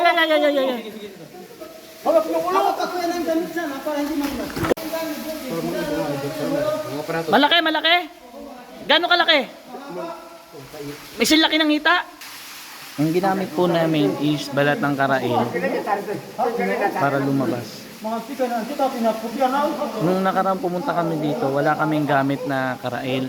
ay, ay, ay, ay, ay. Hawak mo ulo! Hawak ako yan ang gamit sana para hindi magulas. Malaki, malaki. Gano'ng kalaki? May silaki ng hita. Ang ginamit po namin is balat ng karail para lumabas. Nung nakaraan pumunta kami dito, wala kaming gamit na karail.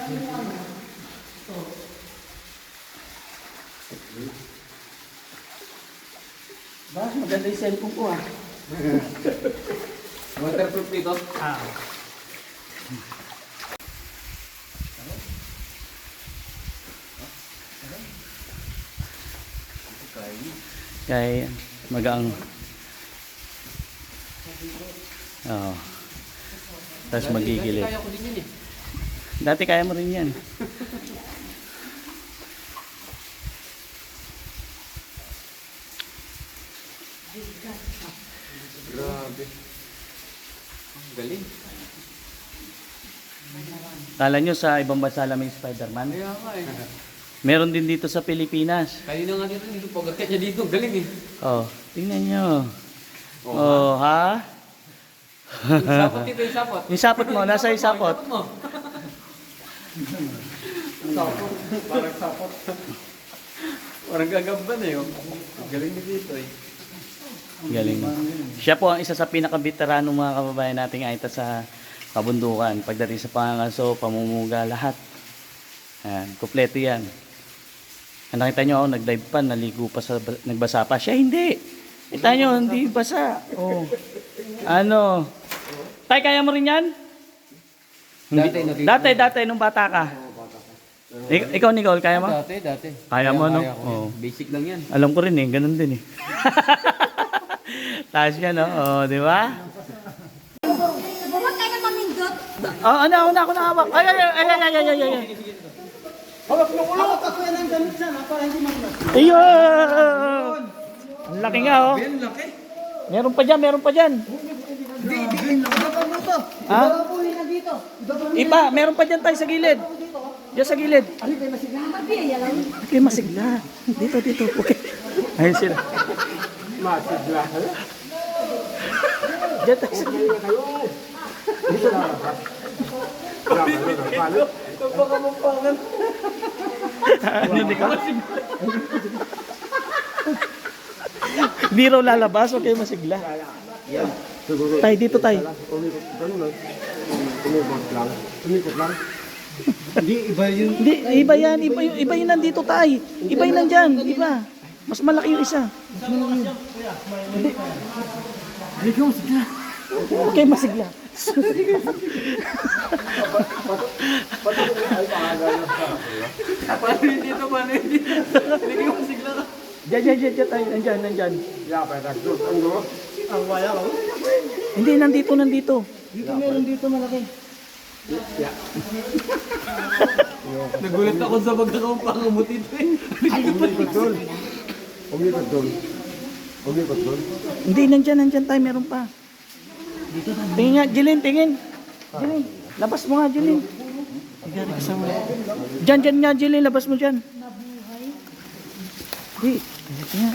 Ba, maganda yung cellphone ko ah. Waterproof dito? Ah. Kaya magaang. Oo. Tapos magigilid. Kaya ko din yun eh. Dati kaya mo rin yan. Grabe. Ang galing. Kala nyo sa ibang bansa lang may Spider-Man? Kaya nga eh. Meron din dito sa Pilipinas. Kanina nga dito, dito pagkat niya dito. Galing eh. Oh, tingnan nyo. Oh, ha? Yung sapot dito, yung sapot. Yung sapot mo, nasa yung sapot. mo. Sapot. Parang sapot. Parang gagaban eh. oh. Ang galing ni dito eh. Galing. Siya po ang isa sa pinaka-veteranong mga kababayan nating aita sa kabundukan. Pagdating sa pangangaso, pamumuga, lahat. Ayan, kompleto yan. Ang nakita nyo ako, nag-dive pa, naligo pa sa, nagbasa pa. Siya hindi. Kita nyo, hindi basa. Oh. Ano? Tay, kaya mo rin yan? Dati, dati. Dati, dati, nung bata ka. Ik- ikaw, Nicole, kaya mo? Dati, dati. Kaya mo, no? Oo. Basic lang yan. Alam ko rin eh, ganun din eh. Taas yan, no? Oh, di ba? Huwag kayo na mamindot. Oh, ano, ako na, ako na hawak. Ay, ay, ay, ay, ay, ay, ay, ay. Hawak mo ulo! Hawak ako yan ang gamit sana para hindi magulas. Ayun! Ang laki nga, oh. Meron pa dyan, meron pa dyan. Ito. Ha? Ibaba mo na dito. Ibaba mo Iba, meron pa dyan tayo sa gilid. Diyan sa gilid. Ano kayo masigla? Mabiyaya lang. Okay, masigla. Dito, dito. Okay. Ayun sila. Masigla. Diyan tayo sa gilid. Pagpakamampangan. ano, di ka? Hindi raw lalabas, huwag kayo masigla. Tay, dito tay. Tumikot lang. Tumikot lang. Hindi, iba yun. Hindi, iba yan, iba, yung- iba yung nandito tay. Iba yung nandyan, iba. Mas malaki yung isa. Hindi ko masigla. Huwag kayo masigla. Paano yun dito? Paano yun dito? Ko masigla ka. Diyan, diyan, diyan, diyan tayo, nandyan, nandyan. Ang wala ko. Hindi, nandito, nandito. Dito meron dito malaki. Nagulat ako sa pagkakampang dito eh. Umikot doon. Umikot doon. Umikot doon. Hindi, nandyan, nandyan tayo, meron pa. Dito na. Tingin nga, Jilin, tingin. Jilin, labas mo nga, Jilin. Tigari kasama. Diyan, diyan nga, Jilin, labas mo dyan. Hindi, tingin nga.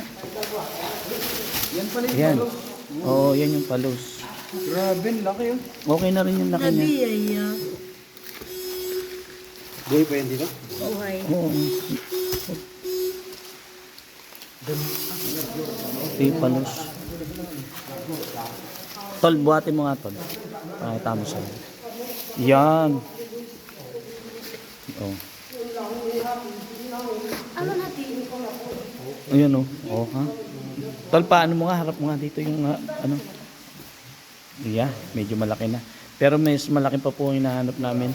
Yan pala yung Ayan. Oo, yan yung palos. Grabe, laki yun. Okay na rin yung laki niya. Mabiyaya. Buhay pa yan dito? Buhay. Oo. Ito yung palos. Tol, buhatin mo nga, Tol. Pakita mo sa'yo. Yan. Oh. Ano natin? Ayan oh. Oh, ha? Tol, paano mo nga? Harap mo nga dito yung ah, ano. Yeah, medyo malaki na. Pero mas malaki pa po yung hinahanap namin.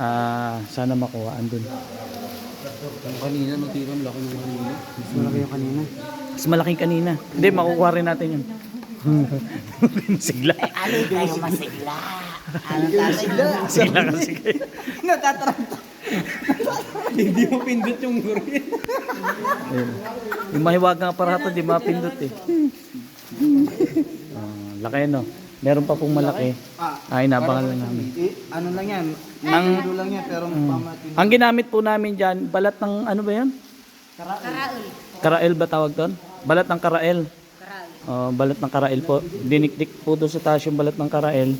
Ah, sana makuha andun. Yung kanina, natira ang laki ng kanina. Mas malaki yung kanina. Mas malaking kanina. Hindi, makukuha rin natin yun. Sigla. Ano kayo masigla? Ano tayo? Sigla kasi kayo. Natataranta. Hindi mo pindot yung guri. Ayun. Yung mahiwagang aparato, di mapindot eh. Ah, laki no. Meron pa pong malaki. Ay, nabangal lang namin. Eh, ano lang yan? Ang, Ano lang yan, pero pamatin. ang ginamit po namin dyan, balat ng ano ba yan? Karaul. Karael ba tawag doon? Balat ng karael. Karaul. Oh, balat ng karael po. Dinikdik po doon sa taas yung balat ng karael.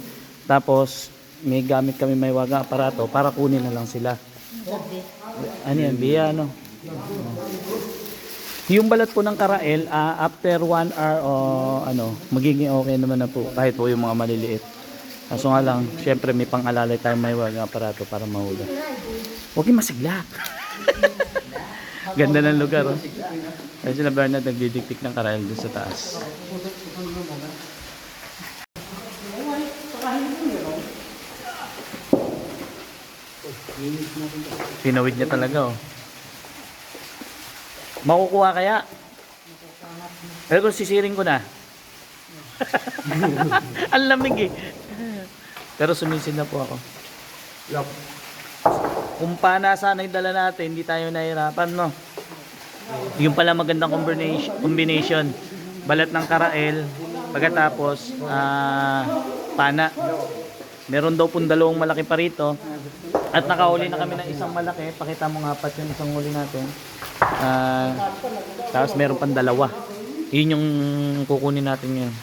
Tapos, may gamit kami may wagang aparato para kunin na lang sila. Ano yan? Biya, ano? Oh. Yung balat po ng karael, ah, after one hour o ano, magiging okay naman na po. Kahit po yung mga maliliit. Kaso nga lang, syempre may pang-alalay tayong may wagang aparato para mahula. Huwag yung masigla. Ganda ng lugar, oh. Kaya sila Bernard nagdidiktik ng karael doon sa taas. Pinawid niya talaga, oh. Makukuha kaya? Pero kung sisiring ko na. Ang lamig eh. Pero sumisid na po ako. Kung paana sana yung dala natin, hindi tayo nahirapan, no? Yung pala magandang combination, combination. Balat ng karael, pagkatapos, ah, pana. Meron daw pong dalawang malaki pa rito. At nakahuli na kami ng isang malaki. Pakita mo nga pat yung isang huli natin. Ah, tapos meron pang dalawa. Yun yung kukunin natin ngayon.